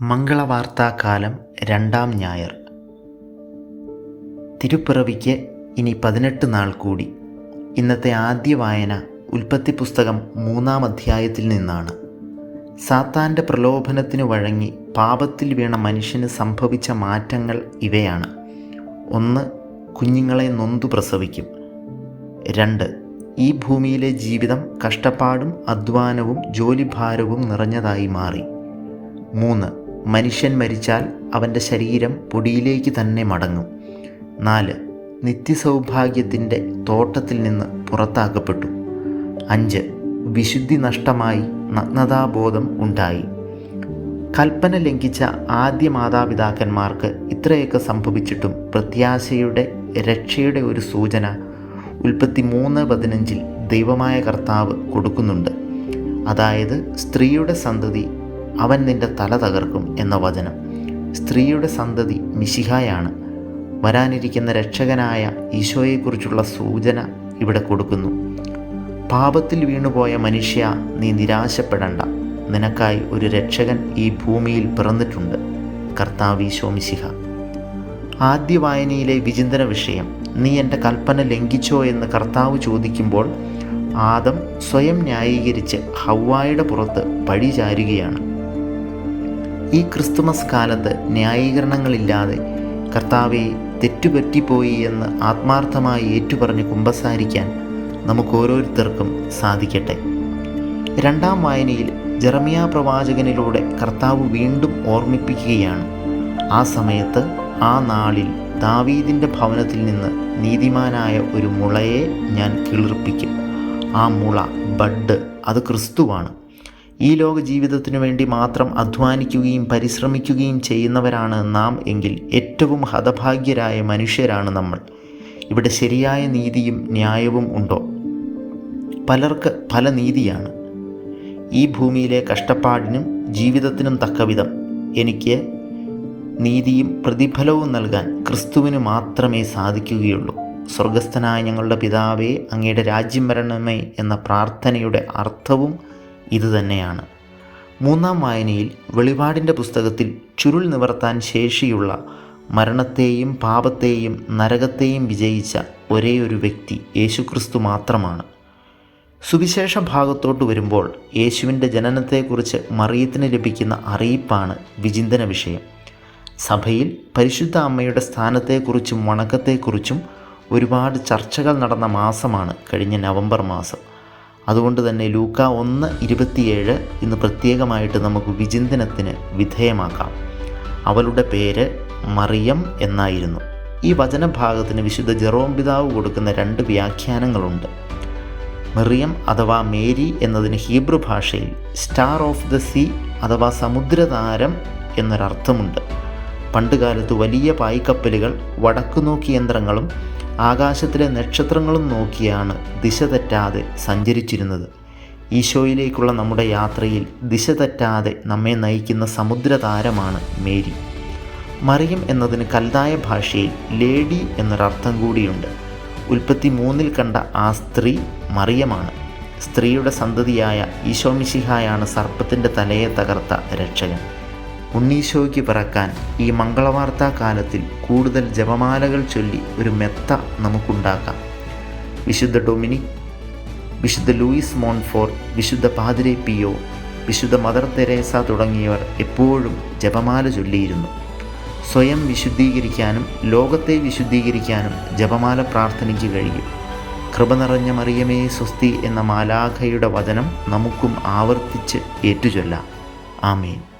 മംഗളവാർത്താകാലം രണ്ടാം ഞായർ. തിരുപ്പിറവിക്ക് ഇനി പതിനെട്ട് നാൾ കൂടി. ഇന്നത്തെ ആദ്യ വായന ഉൽപ്പത്തി പുസ്തകം മൂന്നാം അധ്യായത്തിൽ നിന്നാണ്. സാത്താന്റെ പ്രലോഭനത്തിന് വഴങ്ങി പാപത്തിൽ വീണ മനുഷ്യന് സംഭവിച്ച മാറ്റങ്ങൾ ഇവയാണ്. ഒന്ന് കുഞ്ഞുങ്ങളെ നൊന്തു പ്രസവിക്കും. രണ്ട് ഈ ഭൂമിയിലെ ജീവിതം കഷ്ടപ്പാടും അധ്വാനവും ജോലിഭാരവും നിറഞ്ഞതായി മാറി. മൂന്ന് മനുഷ്യൻ മരിച്ചാൽ അവന്റെ ശരീരം പൊടിയിലേക്ക് തന്നെ മടങ്ങും. നാല് നിത്യസൗഭാഗ്യത്തിന്റെ തോട്ടത്തിൽ നിന്ന് പുറത്താക്കപ്പെട്ടു. അഞ്ച് വിശുദ്ധി നഷ്ടമായി നഗ്നതാബോധം ഉണ്ടായി. കൽപ്പന ലംഘിച്ച ആദ്യ മാതാപിതാക്കന്മാർക്ക് ഇത്രയൊക്കെ സംഭവിച്ചിട്ടും പ്രത്യാശയുടെ രക്ഷയുടെ ഒരു സൂചന ഉൽപ്പത്തി മൂന്ന് പതിനഞ്ചിൽ ദൈവമായ കർത്താവ് കൊടുക്കുന്നുണ്ട്. അതായത് സ്ത്രീയുടെ സന്തതി അവൻ നിന്റെ തല തകർക്കും എന്ന വചനം. സ്ത്രീയുടെ സന്തതി മിശിഹായാണ്. വരാനിരിക്കുന്ന രക്ഷകനായ ഈശോയെക്കുറിച്ചുള്ള സൂചന ഇവിടെ കൊടുക്കുന്നു. പാപത്തിൽ വീണുപോയ മനുഷ്യ നീ നിരാശപ്പെടണ്ട. നിനക്കായി ഒരു രക്ഷകൻ ഈ ഭൂമിയിൽ പിറന്നിട്ടുണ്ട്. കർത്താവ് ഈശോ മിശിഹ. ആദ്യ വായനയിലെ വിചിന്തന വിഷയം നീ എന്റെ കൽപ്പന ലംഘിച്ചോ എന്ന് കർത്താവ് ചോദിക്കുമ്പോൾ ആദം സ്വയം ന്യായീകരിച്ച് ഹവ്വായുടെ പുറത്ത് പഴി ചാരുകയാണ് ഈ ക്രിസ്തുമസ് കാലത്ത് ന്യായീകരണങ്ങളില്ലാതെ കർത്താവെ തെറ്റുപറ്റിപ്പോയി എന്ന് ആത്മാർത്ഥമായി ഏറ്റുപറഞ്ഞ് കുമ്പസാരിക്കാൻ നമുക്ക് ഓരോരുത്തർക്കും സാധിക്കട്ടെ. രണ്ടാം വായനയിൽ ജെറമിയ പ്രവാചകനിലൂടെ കർത്താവ് വീണ്ടും ഓർമ്മിപ്പിക്കുകയാണ്. ആ സമയത്ത് ആ നാളിൽ ദാവീദിന്റെ ഭവനത്തിൽ നിന്ന് നീതിമാനായ ഒരു മുളയെ ഞാൻ കിളിർപ്പിക്കും. ആ മുള ബഡ് അത് ക്രിസ്തുവാണ്. ഈ ലോക ജീവിതത്തിനു വേണ്ടി മാത്രം അധ്വാനിക്കുകയും പരിശ്രമിക്കുകയും ചെയ്യുന്നവരാണ് നാം എങ്കിൽ ഏറ്റവും ഹതഭാഗ്യരായ മനുഷ്യരാണ് നമ്മൾ. ഇവിടെ ശരിയായ നീതിയും ന്യായവും ഉണ്ടോ? പലർക്ക് പല നീതിയാണ്. ഈ ഭൂമിയിലെ കഷ്ടപ്പാടിനും ജീവിതത്തിനും തക്കവിധം എനിക്ക് നീതിയും പ്രതിഫലവും നൽകാൻ ക്രിസ്തുവിന് മാത്രമേ സാധിക്കുകയുള്ളൂ. സ്വർഗസ്ഥനായ ഞങ്ങളുടെ പിതാവേ അങ്ങയുടെ രാജ്യം വരണമേ എന്ന പ്രാർത്ഥനയുടെ അർത്ഥവും ഇതുതന്നെയാണ്. മൂന്നാം വായനയിൽ വെളിപാടിന്റെ പുസ്തകത്തിൽ ചുരുൾ നിവർത്താൻ ശേഷിയുള്ള മരണത്തെയും പാപത്തെയും നരകത്തെയും വിജയിച്ച ഒരേ ഒരു വ്യക്തി യേശുക്രിസ്തു മാത്രമാണ്. സുവിശേഷ ഭാഗത്തോട്ട് വരുമ്പോൾ യേശുവിന്റെ ജനനത്തെക്കുറിച്ച് മറിയത്തിന് ലഭിക്കുന്ന അറിയിപ്പാണ് വിചിന്തന വിഷയം. സഭയിൽ പരിശുദ്ധ അമ്മയുടെ സ്ഥാനത്തെക്കുറിച്ചും വണക്കത്തെക്കുറിച്ചും ഒരുപാട് ചർച്ചകൾ നടന്ന മാസമാണ് കഴിഞ്ഞ നവംബർ മാസം. അതുകൊണ്ട് തന്നെ ലൂക്ക ഒന്ന് ഇരുപത്തിയേഴ് ഇന്ന് പ്രത്യേകമായിട്ട് നമുക്ക് വിചിന്തനത്തിന് വിധേയമാക്കാം. അവളുടെ പേര് മറിയം എന്നായിരുന്നു. ഈ വചനഭാഗത്തിന് വിശുദ്ധ ജെറോം പിതാവ് കൊടുക്കുന്ന രണ്ട് വ്യാഖ്യാനങ്ങളുണ്ട്. മെറിയം അഥവാ മേരി എന്നതിന് ഹീബ്രു ഭാഷയിൽ സ്റ്റാർ ഓഫ് ദ സീ അഥവാ സമുദ്രതാരം എന്നൊരർത്ഥമുണ്ട്. പണ്ടുകാലത്ത് വലിയ പായ്ക്കപ്പലുകൾ വടക്കുനോക്കി യന്ത്രങ്ങളും ആകാശത്തിലെ നക്ഷത്രങ്ങളും നോക്കിയാണ് ദിശ തെറ്റാതെ സഞ്ചരിച്ചിരുന്നത്. ഈശോയിലേക്കുള്ള നമ്മുടെ യാത്രയിൽ ദിശ തെറ്റാതെ നമ്മെ നയിക്കുന്ന സമുദ്രതാരമാണ് മേരി. മറിയം എന്നതിന് കൽതായ ഭാഷയിൽ ലേഡി എന്നൊരർത്ഥം കൂടിയുണ്ട്. ഉൽപ്പത്തി മൂന്നിൽ കണ്ട ആ സ്ത്രീ മറിയമാണ്. സ്ത്രീയുടെ സന്തതിയായ ഈശോമിശിഹായാണ് സർപ്പത്തിന്റെ തലയെ തകർത്ത രക്ഷകൻ. ഉണ്ണീശോയ്ക്ക് പിറക്കാൻ ഈ മംഗളവാർത്താ കാലത്തിൽ കൂടുതൽ ജപമാലകൾ ചൊല്ലി ഒരു മെത്ത നമുക്കുണ്ടാക്കാം. വിശുദ്ധ ഡൊമിനിക് വിശുദ്ധ ലൂയിസ് മോൺഫോർ വിശുദ്ധ പാതിരെ പിയോ വിശുദ്ധ മദർ തെരേസ തുടങ്ങിയവർ എപ്പോഴും ജപമാല ചൊല്ലിയിരുന്നു. സ്വയം വിശുദ്ധീകരിക്കാനും ലോകത്തെ വിശുദ്ധീകരിക്കാനും ജപമാല പ്രാർത്ഥനയ്ക്ക് കഴിയും. കൃപ നിറഞ്ഞ മറിയമേ സ്വസ്തി എന്ന മാലാഖയുടെ വചനം നമുക്കും ആവർത്തിച്ച് ഏറ്റുചൊല്ലാം. ആമേൻ.